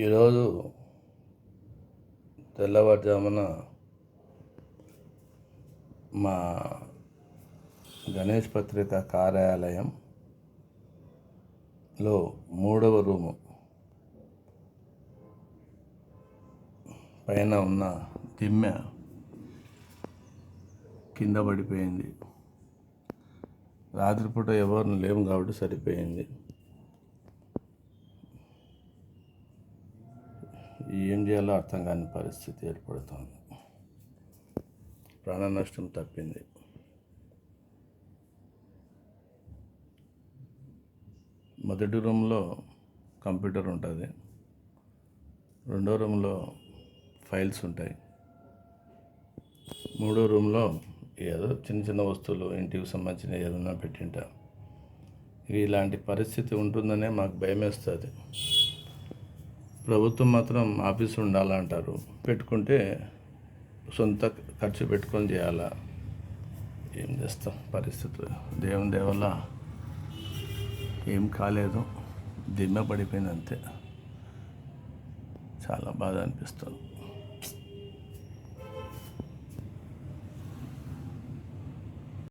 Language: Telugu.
ఈరోజు తెల్లవారుజామున మా గణేష్ పత్రిక కార్యాలయంలో మూడవ రూము పైన ఉన్న దిమ్మె కింద పడిపోయింది. రాత్రిపూట ఎవరు లేము కాబట్టి సరిపోయింది. ఏం చేయాలో అర్థం కాని పరిస్థితి ఏర్పడుతుంది. ప్రాణ నష్టం తప్పింది. మొదటి రూమ్లో కంప్యూటర్ ఉంటుంది. రెండో రూమ్లో ఫైల్స్ ఉంటాయి. మూడో రూమ్లో ఏదో చిన్న చిన్న వస్తువులు ఇంటికి సంబంధించిన ఏదైనా పెట్టింటా. ఇవి ఇలాంటి పరిస్థితి ఉంటుందనే మాకు భయం వేస్తుంది ప్రభుత్వం మాత్రం ఆఫీస్ ఉండాలంటారు. పెట్టుకుంటే సొంత ఖర్చు పెట్టుకొని చేయాలా? ఏం చేస్తాం పరిస్థితులు? దేవుని దేవల్ల ఏం కాలేదు. దిమ్మ పడిపోయింది అంతే. చాలా బాధ అనిపిస్తుంది.